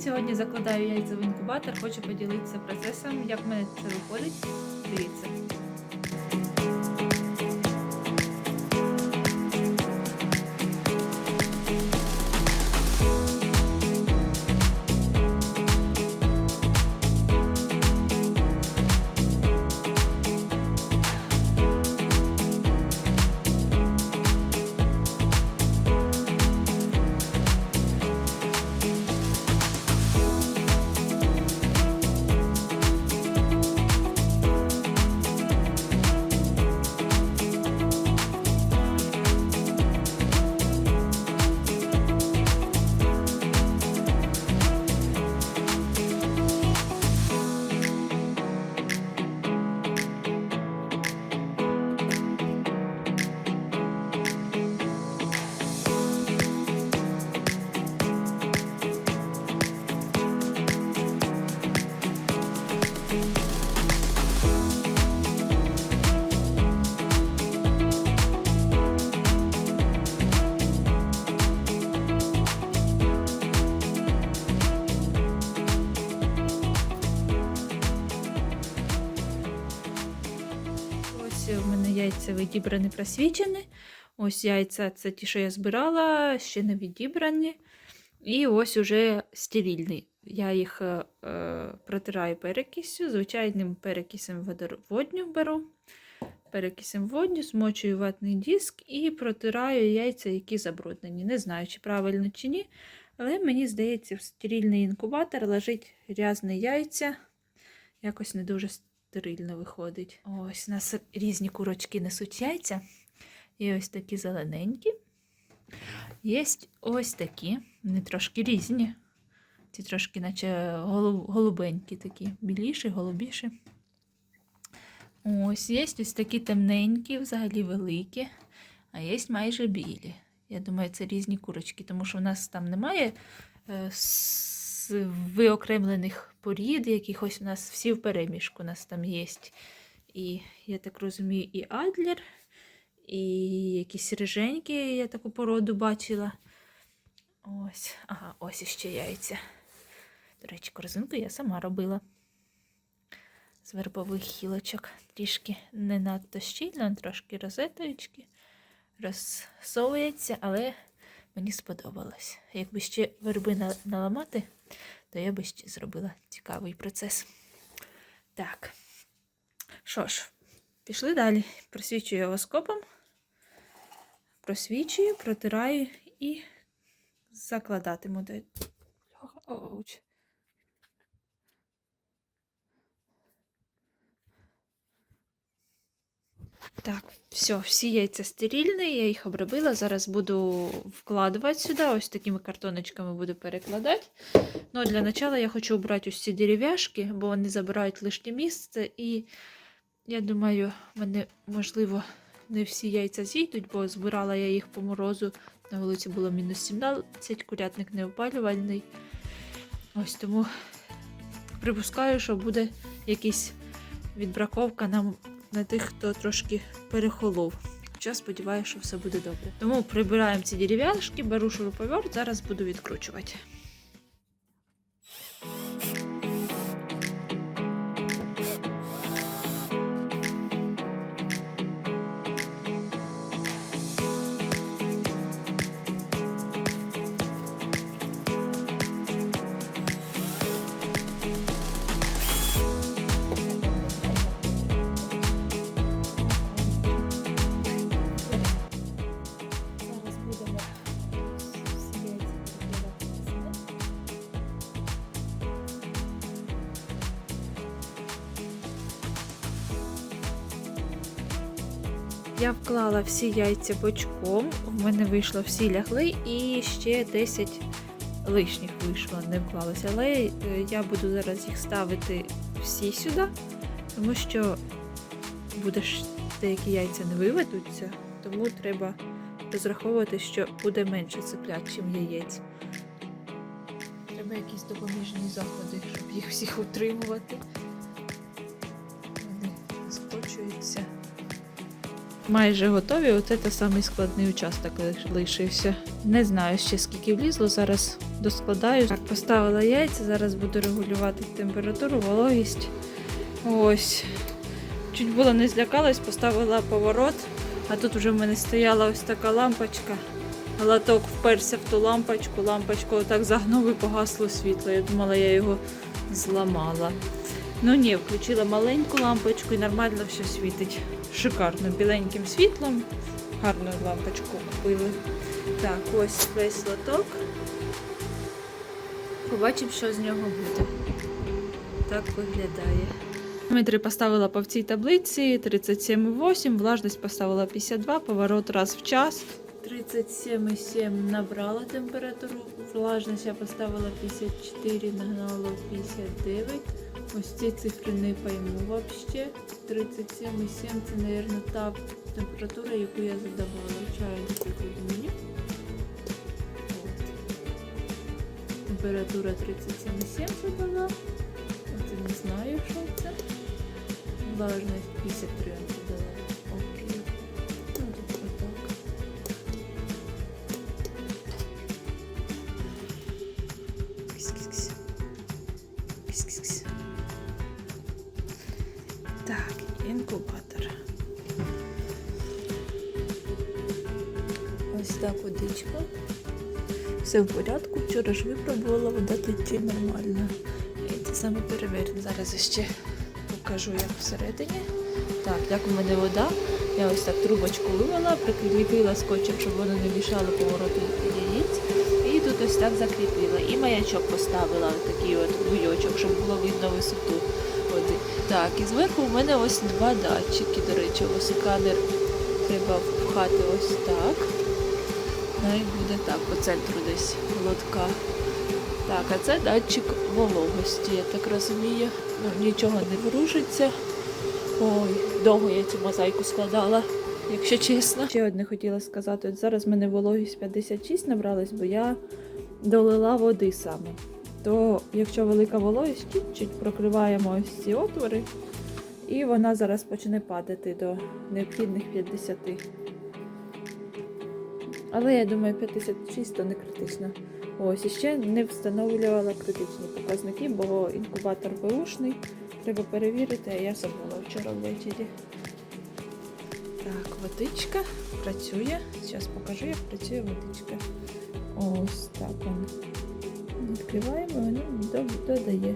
Привіт! Сьогодні закладаю яйця в інкубатор. Хочу поділитися процесом, як мене це виходить. Дивіться. Яйця відібрані, просвічені. Ось яйця це ті, що я збирала, ще не відібрані. І ось уже стерильні. Я їх е, е, протираю перекисю, звичайним перекисом водню беру. Перекисом водню, змочую ватний диск і протираю яйця, які забруднені. Не знаю, чи правильно чи ні. Але мені здається, в стерильний інкубатор лежить грязне яйця. Якось не дуже стерильно виходить. Ось у нас різні курочки несуть яйця. Є ось такі зелененькі. Є ось такі, вони трошки різні. Ці трошки, наче голубенькі такі, біліші, голубіші. Ось є ось такі темненькі, взагалі великі, а є майже білі. Я думаю, це різні курочки, тому що в нас там немає е, с- виокремлених порід, якихось у нас всі в переміжку у нас там є. І я так розумію, і Адлер, і якісь риженькі, я таку породу бачила. Ось, ага, ось іще яйця. До речі, корзинку я сама робила. З вербових хілочок. Трішки не надто щільно, трошки розеточки. Розсовується, але мені сподобалось. Якби ще верби наламати, то я би ще зробила цікавий процес. Так. Що ж, пішли далі. Просвічую овоскопом, просвічую, протираю і закладатиму. Оуч. Так, все, всі яйця стерильні, я їх обробила. Зараз буду вкладувати сюди. Ось такими картоночками буду перекладати. Ну, для начала я хочу убрати ось ці дерев'яшки, бо вони забирають лишнє місце. І я думаю, мене, можливо, не всі яйця зійдуть, бо збирала я їх по морозу. На вулиці було мінус 17, курятник не опалювальний. Ось тому припускаю, що буде якась відбраковка нам на тих, хто трошки перехолов. Хоча сподіваюся, що все буде добре. Тому прибираємо ці дерев'яшки, беру шуруповерт, зараз буду відкручувати. Я вклала всі яйця бочком, в мене вийшло всі лягли і ще 10 лишніх вийшло, не вклалося. Але е, я буду зараз їх ставити всі сюди, тому що буде деякі яйця не виведуться, тому треба розраховувати, що буде менше цеплят, чим яєць. Треба якісь допоміжні заходи, щоб їх всіх утримувати. Майже готові. Оце те самий складний участок лишився. Не знаю ще скільки влізло. Зараз доскладаю. Так, поставила яйця, зараз буду регулювати температуру, вологість. Ось. Чуть було не злякалась, поставила поворот, а тут вже в мене стояла ось така лампочка. Латок вперся в ту лампочку, лампочку отак загнув і погасло світло. Я думала, я його зламала. Ну ні, включила маленьку лампочку і нормально все світить. Шикарно, біленьким світлом. Гарну лампочку купили. Так, ось весь лоток. Побачимо, що з нього буде. Так виглядає. Метри поставила по цій таблиці 37,8, влажність поставила 52, поворот раз в час. 37,7 набрала температуру, влажність я поставила 54, нагнала 59. Ось ці цифри не пойму вообще. 37,7 це, мабуть, та температура, яку я задавала. Чаю. От. Температура 37,7 задала. Оце не знаю, що це. Влажність 53 так водичка. Все в порядку. Вчора ж випробувала, вода тече нормально. І це саме перевірено. Зараз ще покажу, як всередині. Так, як у мене вода. Я ось так трубочку вивела, прикріпила скотчем, щоб воно не мішало повороту яєць. І тут ось так закріпила. І маячок поставила, такий от буйочок, щоб було видно висоту води. Так, і зверху у мене ось два датчики. До речі, ось еканер треба впхати ось так. Ну буде так, по центру десь лотка. Так, а це датчик вологості, я так розумію. Ну, нічого не ворушиться. Ой, довго я цю мозаїку складала, якщо чесно. Ще одне хотіла сказати. От зараз в мене вологість 56 набралась, бо я долила води саме. То якщо велика вологість, чуть-чуть прокриваємо ось ці отвори, і вона зараз почне падати до необхідних 50. Але я думаю, 56 то не критично. Ось, і ще не встановлювала критичні показники, бо інкубатор беушний. Треба перевірити, а я забула вчора ввечері. Так, водичка працює. Зараз покажу, як працює водичка. Ось так. Відкриваємо, воно до- додає.